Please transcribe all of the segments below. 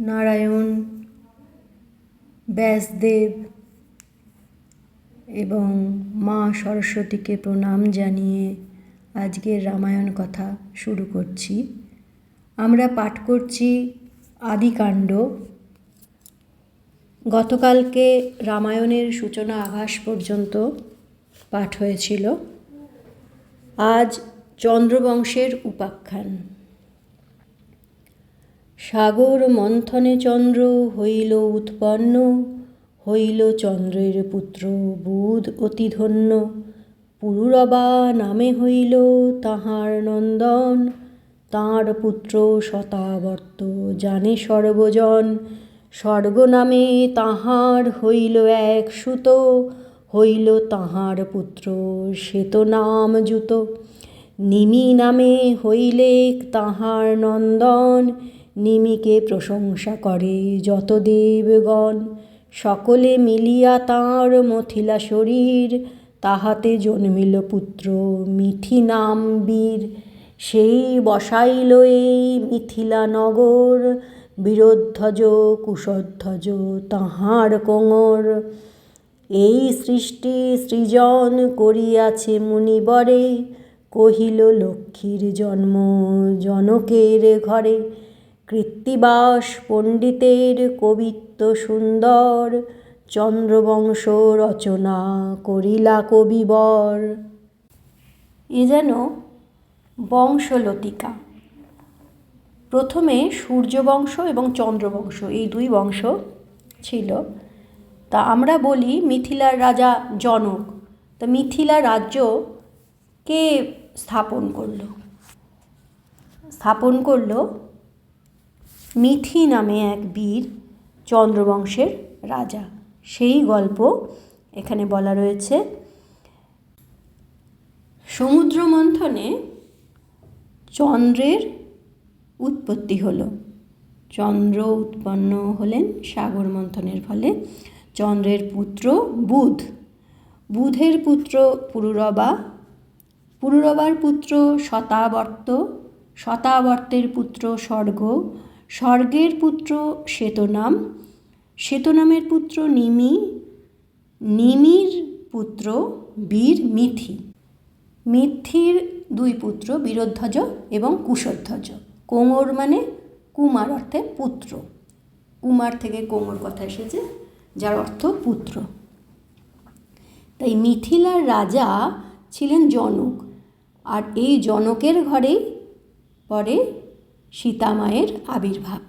নারায়ণ, ব্যাসদেব এবং মা সরস্বতীকে প্রণাম জানিয়ে আজকের রামায়ণ কথা শুরু করছি। আমরা পাঠ করছি আদিকাণ্ড। গতকালকে রামায়ণের সূচনা আভাস পর্যন্ত পাঠ হয়েছিল। আজ চন্দ্রবংশের উপাখ্যান। সাগর মন্থনে চন্দ্র, হইল উৎপন্ন, হইল চন্দ্রের পুত্র বুধ অতিধন্য পুরুরবা নামে হইল তাহার নন্দন, তাঁর পুত্র শতাবর্ত জানে সর্বজন। স্বর্গ নামে তাহার হইল এক সুত, হইল তাহার পুত্র শ্বেত নাম জুত। নিমি নামে হইলে তাহার নন্দন নিমিকে প্রশংসা করে, যত দেবগণ সকলে মিলিয়া তাঁর মথিলা শরীর, তাহাতে জন্মিল পুত্র মিথি নাম বীর সেই বসাইল এই মিথিলা নগর, বীরধ্বজ কুশধ্বজ তাহার কোঙর। এই সৃষ্টি সৃজন করিয়াছে মুনিবরে, কহিল লক্ষ্মীর জন্ম জনকের ঘরে। কৃত্তিবাস পণ্ডিতের কবিত্ব সুন্দর, চন্দ্রবংশ রচনা করিলা কবিবর। এ যেন বংশলতিকা। প্রথমে সূর্যবংশ এবং চন্দ্রবংশ, এই দুই বংশ ছিল। তা আমরা বলি মিথিলার রাজা জনক। তা মিথিলা রাজ্য কে স্থাপন করল? স্থাপন করল মিথি নামে এক বীর চন্দ্রবংশের রাজা। সেই গল্প এখানে বলা রয়েছে। সমুদ্র মন্থনে চন্দ্রের উৎপত্তি হলো। চন্দ্র উৎপন্ন হলেন সাগর মন্থনের ফলে। চন্দ্রের পুত্র বুধ। বুধের পুত্র পুরুরবা। পুরুরবার পুত্র শতাবর্ত। শতাবর্তের পুত্র স্বর্গ। স্বর্গের পুত্র শ্বেতনাম, শ্বেতনামের পুত্র নিমি, নিমির পুত্র বীর মিথি। মিথির দুই পুত্র বীরধ্বজ এবং কুশধ্বজ। কোঙর মানে কুমার অর্থে পুত্র। কুমার থেকে কোঙর কথা এসেছে, যার অর্থ পুত্র। তাই মিথিলার রাজা ছিলেন জনক, আর এই জনকের ঘরেই পরে সীতামায়ের আবির্ভাব।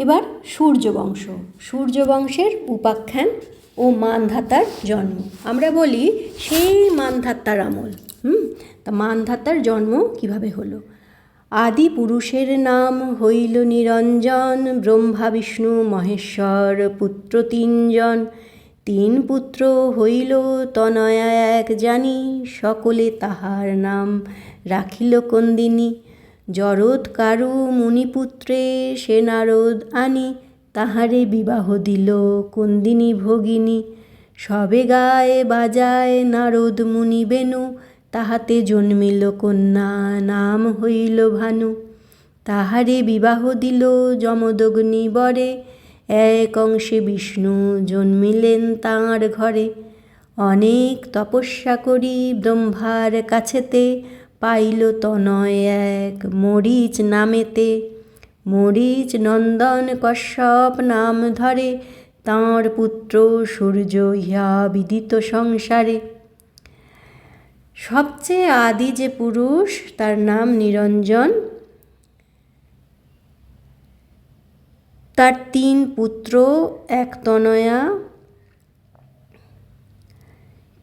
এবার সূর্যবংশ সূর্যবংশের উপাখ্যান ও মানধাতার জন্ম। আমরা বলি সেই মানধাত্তার আমল। হুম? তা মানধাতার জন্ম কীভাবে হলো? আদি পুরুষের নাম হইল নিরঞ্জন, ব্রহ্মা, বিষ্ণু, মহেশ্বর, পুত্র তিনজন। তিন পুত্র হইল তনয়া এক জানি, সকলে তাহার নাম। রাখিল কন্দিনী, জরদ কারু মুনিপুত্রে সে নারদ আনি, তাহারে বিবাহ দিল কন্দিনী ভগিনী। সবে গায়ে বাজায় নারদ মুনি বেনু, তাহাতে জন্মিল কন্যা, নাম হইল ভানু। তাহারে বিবাহ দিল যমদগ্নি বরে, এক অংশে বিষ্ণু জন্মিলেন তাঁর ঘরে। অনেক তপস্যা করি ব্রহ্মার কাছেতে পাইল তনয় এক মরিচ নামেতে। মরিচ নন্দন কশ্যপ নাম ধরে, তাঁর পুত্র সূর্য ইহা বিদিত সংসারে। সবচেয়ে আদি যে পুরুষ, তার নাম নিরঞ্জন। তার তিন পুত্র, এক তনয়া।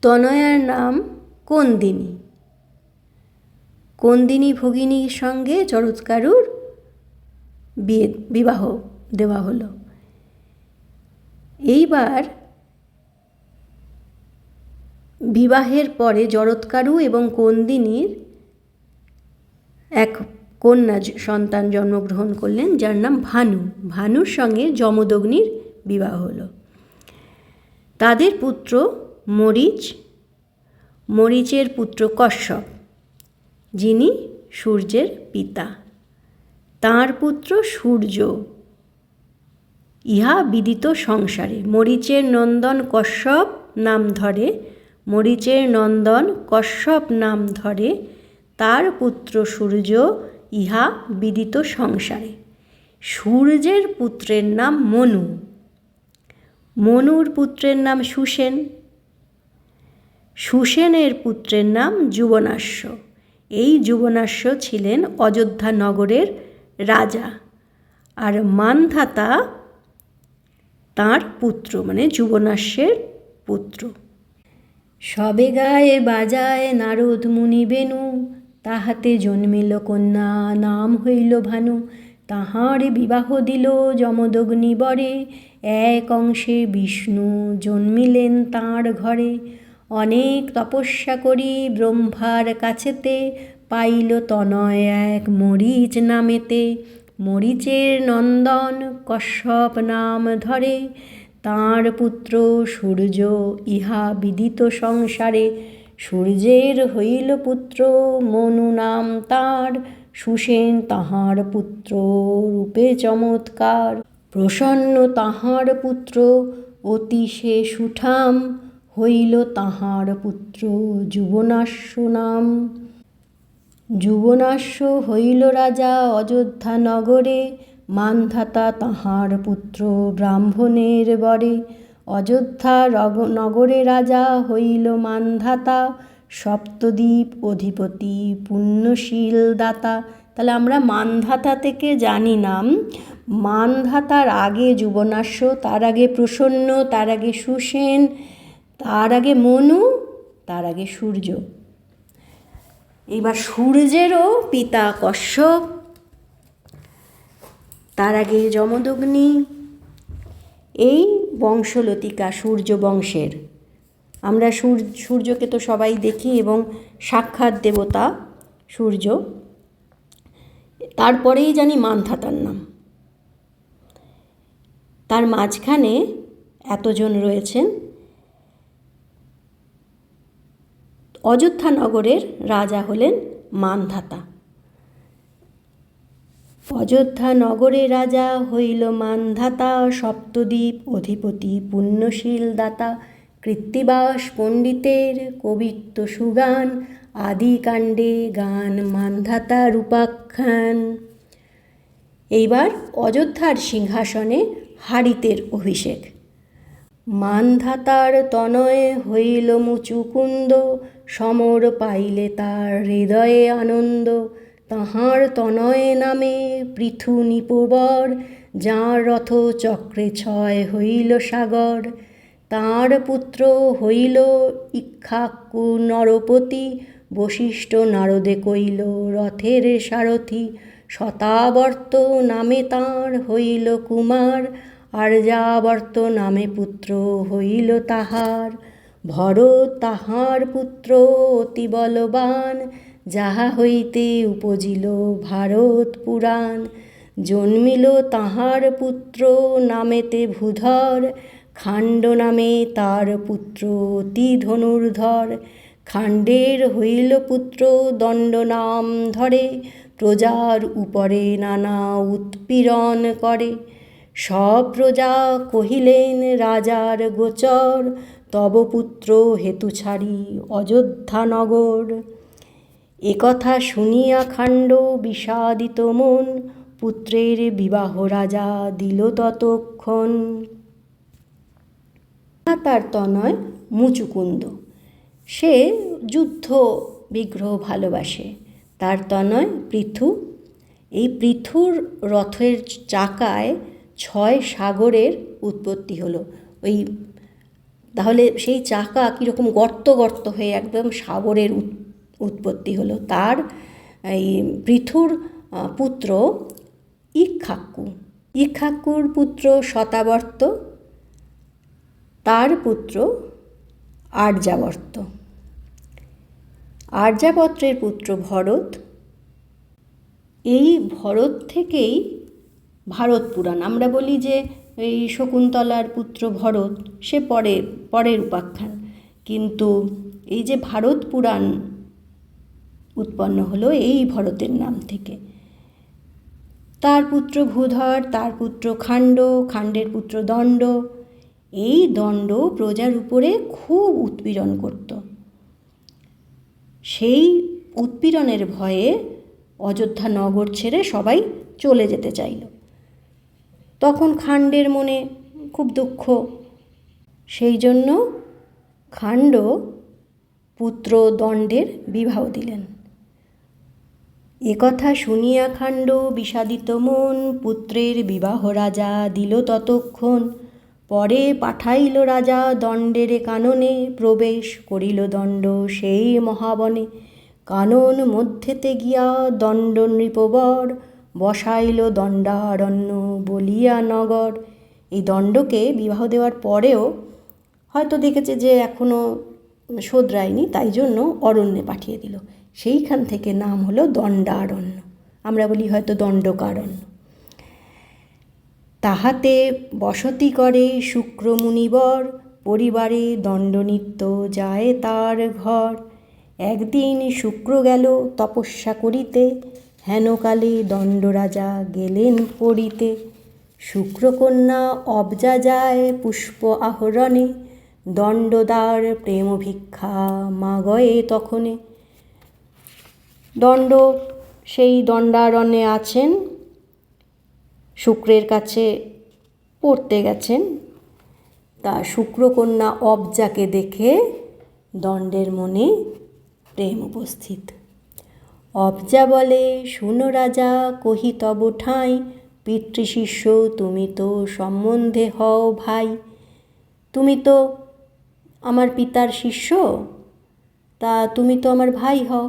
তনয়ার নাম কন্দিনী। কন্দিনী ভগিনীর সঙ্গে চরৎকারুর বিয়ে বিবাহ দেওয়া হলো। এইবার বিবাহের পরে জরৎকারু এবং কন্দিনীর এক কন্যা সন্তান জন্মগ্রহণ করলেন, যার নাম ভানু। ভানুর সঙ্গে যমদগ্নির বিবাহ হলো। তাদের পুত্র মরিচ মরিচের পুত্র কশ্যপ। যিনি সূর্যের পিতা। তাঁর পুত্র সূর্য। ইহা বিদিত সংসারে। মরিচের নন্দন কশ্যপ নাম ধরে। মরিচের নন্দন কশ্যপ নাম ধরে। তার পুত্র সূর্য ইহা বিদিত সংসারে। সূর্যের পুত্রের নাম মনু। মনুর পুত্রের নাম সুসেন। সুসেনের পুত্রের নাম যুবনাশ্য। এই যুবনাশ্য ছিলেন অযোধ্যা নগরের রাজা। আর মানধাতা তাঁর পুত্র মানে যুবনাশ্বের পুত্র। সবে গায়ে বাজায় নারদ মুনি বেনু, তাহাতে জন্মিল কন্যা, নাম হইল ভানু। তাহার বিবাহ দিল যমদগ্নি বরে, এক অংশে বিষ্ণু জন্মিলেন তাঁর ঘরে। অনেক তপস্যা করি ব্রহ্মার কাছেতে, পাইল তনয় এক মরিচ নামেতে। মরিচের নন্দন কশ্যপ নাম ধরে, তাঁর পুত্র সূর্য ইহা বিদিত সংসারে। সূর্যের হইল পুত্র, মনু নাম তাঁর, সুসেন তাহার পুত্র রূপে চমৎকার। প্রসন্ন তাহার পুত্র, অতি সে সুঠাম। হইল তাহার পুত্র যুবনাশ্য নাম। যুবনাশ্য হইল রাজা অযোধ্যা নগরে, মানধাতা তাহার পুত্র ব্রাহ্মণের বরে। অযোধ্যা নগরে রাজা হইল মানধাতা, সপ্তদ্বীপ অধিপতি, পুণ্যশীল দাতা। তাহলে আমরা মানধাতা থেকে জানি নাম। মানধাতার আগে যুবনাশ্য, তার আগে প্রসন্ন, তার আগে সুসেন তার আগে মনু, তার আগে সূর্য। এবার সূর্যেরও পিতা কশ্যপ, তার আগে যমদগ্নি, এই বংশলতিকা সূর্য বংশের। আমরা সূর্য, সূর্যকে তো সবাই দেখি এবং সাক্ষাৎ দেবতা সূর্য। তারপরেই জানি মানধাতার নাম। তার মাঝখানে এতজন রয়েছেন। অযোধ্যা নগরের রাজা হলেন মানধাতা। অযোধ্যা নগরে রাজা হইল মানধাতা, সপ্তদ্বীপ অধিপতি, পুণ্যশীল দাতা, কৃত্তিবাস পণ্ডিতের কবিত্ব সুগান, আদিকাণ্ডে গান মানধাতা রূপাখ্যান। এইবার অযোধ্যার সিংহাসনে হারিতের অভিষেক। মানধাতার তনয়ে হইল মুচুকুন্দ, সমর পাইলে তার হৃদয়ে আনন্দ। তাহার তনয়ে নামে পৃথু নিপবর, যাঁর রথ চক্রে ছয় হইল সাগর। তাঁর পুত্র হইল ইক্ষাকু নরপতি, বশিষ্ঠ নারদে কইল, রথের সারথি, শতাবর্ত নামে তাঁর হইল কুমার। আর্যাবর্ত নামে পুত্র হইল তাহার। ভরত তাহার পুত্র অতি বলবান, যাহা হইতে উপজিল ভারত পুরাণ। জন্মিল তাহার পুত্র নামেতে ভূধর, খাণ্ড নামে তার পুত্র অতি ধনুর্ধর। খাণ্ডের হইল পুত্র দণ্ড নাম ধরে, প্রজার উপরে নানা উৎপীড়ন করে। সব প্রজা কহিলেন, রাজার গোচর, তব পুত্র হেতু ছাড়ি অযোধ্যানগর একথা শুনিয়া খাণ্ড বিষাদিত মন, পুত্রের বিবাহ রাজা দিল ততক্ষণ। তার তনয় মুচুকুন্দ। সে যুদ্ধ বিগ্রহ ভালোবাসে। তার তনয় পৃথু। এই পৃথুর রথের চাকায় ছয় সাগরের উৎপত্তি হলো। ওই তাহলে সেই চাকা কীরকম গর্ত গর্ত হয়ে একদম সাগরের উৎপত্তি হলো। তার এই পৃথুর পুত্র ইক্ষাক্কু ইক্ষাক্কুর পুত্র শতাবর্ত, তার পুত্র আর্যাবর্ত। আর্যাবর্তের পুত্র ভরত। এই ভরত থেকেই ভারত পুরাণ। আমরা বলি যে এই শকুন্তলার পুত্র ভরত, সে পরে, পরের উপাখ্যান। কিন্তু এই যে ভারত পুরাণ উৎপন্ন হলো এই ভরতের নাম থেকে। তার পুত্র ভূধর, তার পুত্র খাণ্ড, খাণ্ডের পুত্র দণ্ড, এই দণ্ড প্রজার উপরে খুব উৎপীড়ন করত। সেই উৎপীড়নের ভয়ে অযোধ্যা নগর ছেড়ে সবাই চলে যেতে চাইল। তখন খাণ্ডের মনে খুব দুঃখ। সেই জন্য খাণ্ড পুত্র দণ্ডের বিবাহ দিলেন। একথা শুনিয়া খাণ্ড বিষাদিত মন, পুত্রের বিবাহ রাজা দিল ততক্ষণ। পরে পাঠাইল রাজা দণ্ডের কাননে, প্রবেশ করিল দণ্ড সেই মহাবনে। কানন মধ্যেতে গিয়া দণ্ড নৃপবর বসাইল দণ্ডারণ্য বলিয়া নগর। এই দণ্ডকে বিবাহ দেওয়ার পরেও হয়তো দেখেছে যে এখনও শোধরায়নি, তাই জন্য অরণ্যে পাঠিয়ে দিল। সেইখান থেকে নাম হলো দণ্ডারণ্য। আমরা বলি হয়তো দণ্ডকারণ্য। তাহাতে বসতি করে শুক্রমুনিবর, পরিবারে দণ্ডনিত্য যায় তার ঘর। একদিন শুক্র গেল তপস্যা করিতে হেনকালে দণ্ডরাজা গেলেন পড়িতে শুক্রকন্যা অবজা যায় পুষ্প আহরণে। দণ্ডদার প্রেম ভিক্ষা মাগয়ে তখনে। দণ্ড, সেই দণ্ডারণ্যে আছেন, শুক্রের কাছে পড়তে গেছেন। তা শুক্রকন্যা অবজাকে দেখে দণ্ডের মনে প্রেম উপস্থিত। অবজা বলে, শুনো রাজা, কহি তব ঠাঁই, পিতৃশিষ্য, তুমি তো সম্বন্ধে হও ভাই। তুমি তো আমার পিতার শিষ্য, তা তুমি তো আমার ভাই হও।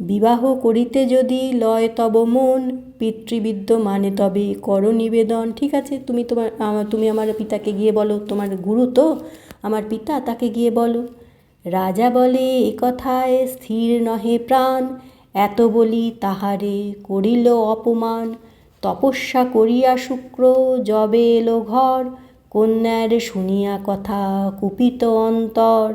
বিবাহ করিতে যদি লয় তব মন, পিতৃবিদ্য মানে তবে কর নিবেদন। ঠিক আছে, তুমি তোমার তুমি আমার পিতাকে গিয়ে বলো, তোমার গুরু তো আমার পিতা, তাকে গিয়ে বলো। রাজা বলে, এ কথায় স্থির নহে প্রাণ। এত বলি তাহারে করিল অপমান। তপস্যা করিয়া শুক্র, যবে এলো ঘর। কন্যার শুনিয়া কথা কুপিত অন্তর।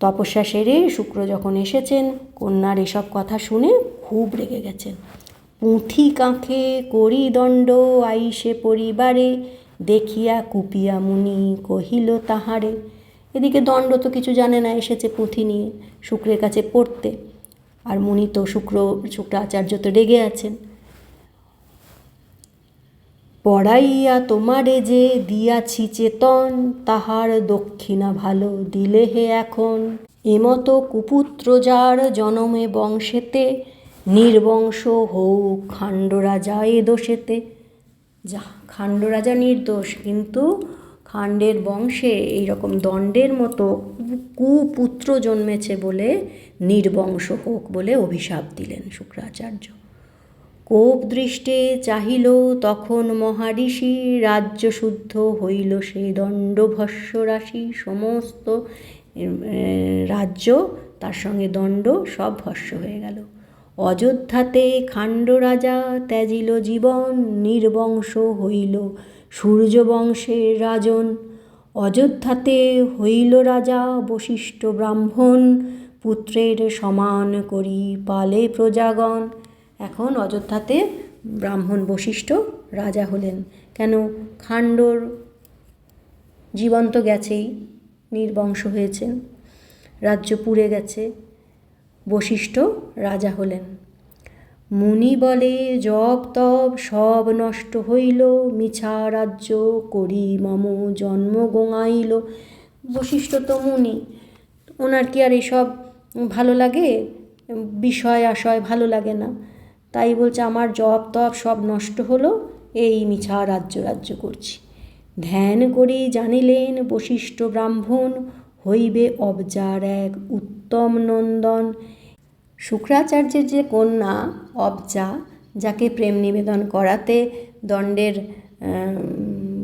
তপস্যা সেরে শুক্র যখন এসেছেন, কন্যার এসব কথা শুনে খুব রেগে গেছেন। পুঁথি কাঁখে করি দণ্ড আইসে পরিবারে, দেখিয়া কুপিয়া মুনি কহিল তাহারে এদিকে দণ্ড তো কিছু জানে না, এসেছে পুঁথি নিয়ে শুক্রের কাছে পড়তে। আর মুনি তো শুক্র, শুক্রাচার্য তো রেগে আছেন। পড়াইয়া তোমারে যে দিয়াছি চেতন, তাহার দক্ষিণা ভালো দিলে হে এখন। এমতো কুপুত্র যার জনমে বংশেতে, নির্বংশ হোক খাণ্ডরাজা এ দোষেতে। যা খাণ্ডরাজা নির্দোষ, কিন্তু খাণ্ডের বংশে এইরকম দণ্ডের মতো কুপুত্র জন্মেছে বলে নির্বংশ হোক বলে অভিশাপ দিলেন শুক্রাচার্য। কোপ দৃষ্টে চাহিল, তখন মহারিষি রাজ্য শুদ্ধ হইল সে দণ্ডভস্য রাশি সমস্ত রাজ্য তার সঙ্গে দণ্ড সব ভস্য হয়ে গেল। অযোধ্যাতে খাণ্ড রাজা ত্যাজিল জীবন, নির্বংশ হইল। সূর্যবংশের রাজন। অযোধ্যাতে হইল রাজা বশিষ্ঠ ব্রাহ্মণ, পুত্রের সমান করি পালে প্রজাগণ। এখন অযোধ্যাতে ব্রাহ্মণ বশিষ্ঠ রাজা হলেন। কেন? খাণ্ডর জীবন তো গেছেই, নির্বংশ হয়েছেন। রাজ্য পুড়ে গেছে। বশিষ্ঠ রাজা হলেন। মুনি বলে জব তব সব নষ্ট হইল, মিছা রাজ্য করি মম জন্ম গোঙাইল। বশিষ্ঠ তো মুনি, ওনার কি আর এসব ভালো লাগে? বিষয় আশয় ভালো লাগে না। তাই বলছে, আমার জব তপ সব নষ্ট হলো, এই মিছা রাজ্য রাজ্য করছি। ধ্যান করি জানিলেন বশিষ্ঠ ব্রাহ্মণ, হইবে অবজার এক উত্তম নন্দন। শুক্রাচার্যের যে কন্যা অবজা, যাকে প্রেম নিবেদন করাতে দণ্ডের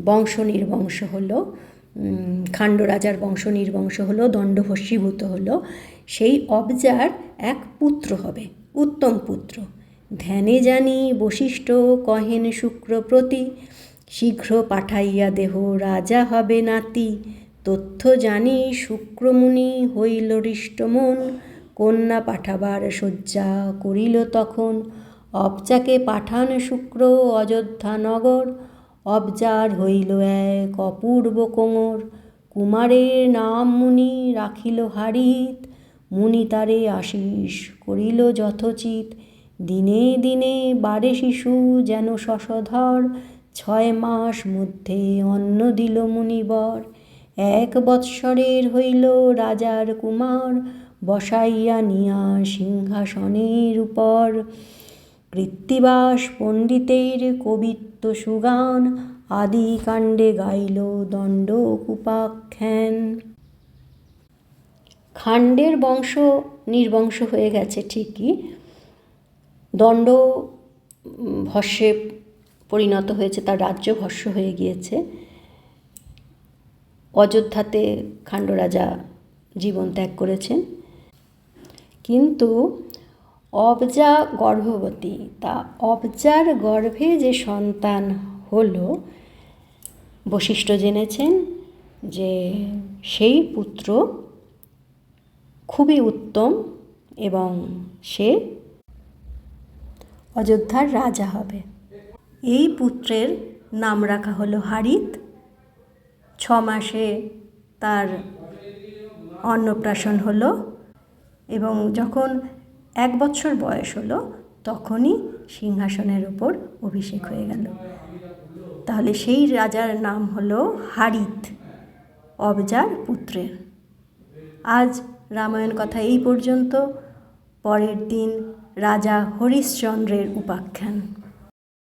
বংশ নির্বংশ হলো খাণ্ডরাজার বংশ নির্বংশ হলো, দণ্ডভস্মীভূত হলো, সেই অবজার এক পুত্র হবে, উত্তম পুত্র। ধ্যানে জানি বশিষ্ঠ কহেন শুক্র প্রতি, শীঘ্র পাঠাইয়া দেহ রাজা হবে নাতি। তথ্য জানি শুক্রমুনি হইল হৃষ্টমন কন্যা পাঠাবার শয্যা করিল তখন। অবজাকে পাঠান শুক্র অযোধ্যা নগর। অবজার হইল এক অপূর্ব কোমর। কুমারের নাম মুনি রাখিল হারিত। মুনি তারে আশিস করিল যথোচিত। দিনে দিনে বারে শিশু যেন শশধর। ছয় মাস মধ্যে অন্ন দিল মুনিবর। এক বৎসরের হইল রাজার কুমার। বসাইয়া নিয়া সিংহাসনের উপর। কৃত্তিবাস পণ্ডিতের কবিত্ব সুগান আদি কাণ্ডে গাইল দণ্ড কুপাখ্যান খাণ্ডের বংশ নির্বংশ হয়ে গেছে ঠিকই। দণ্ড ভস্যে পরিণত হয়েছে, তার রাজ্য ভস্য হয়ে গিয়েছে। অযোধ্যাতে খাণ্ডরাজা জীবন ত্যাগ করেছেন। কিন্তু অবজা গর্ভবতী। তা অবজার গর্ভে যে সন্তান হলো, বশিষ্ঠ জেনেছেন যে সেই পুত্র খুবই উত্তম এবং সে অযোধ্যার রাজা হবে। এই পুত্রের নাম রাখা হলো হারিত। ছ মাসে তার অন্নপ্রাশন হলো এবং যখন এক বছর বয়স হলো তখনই সিংহাসনের ওপর অভিষেক হয়ে গেল। তাহলে সেই রাজার নাম হলো হারিত অবজার পুত্রের আজ রামায়ণ কথা এই পর্যন্ত। পরের দিন রাজা হরিশ্চন্দ্রের উপাখ্যান।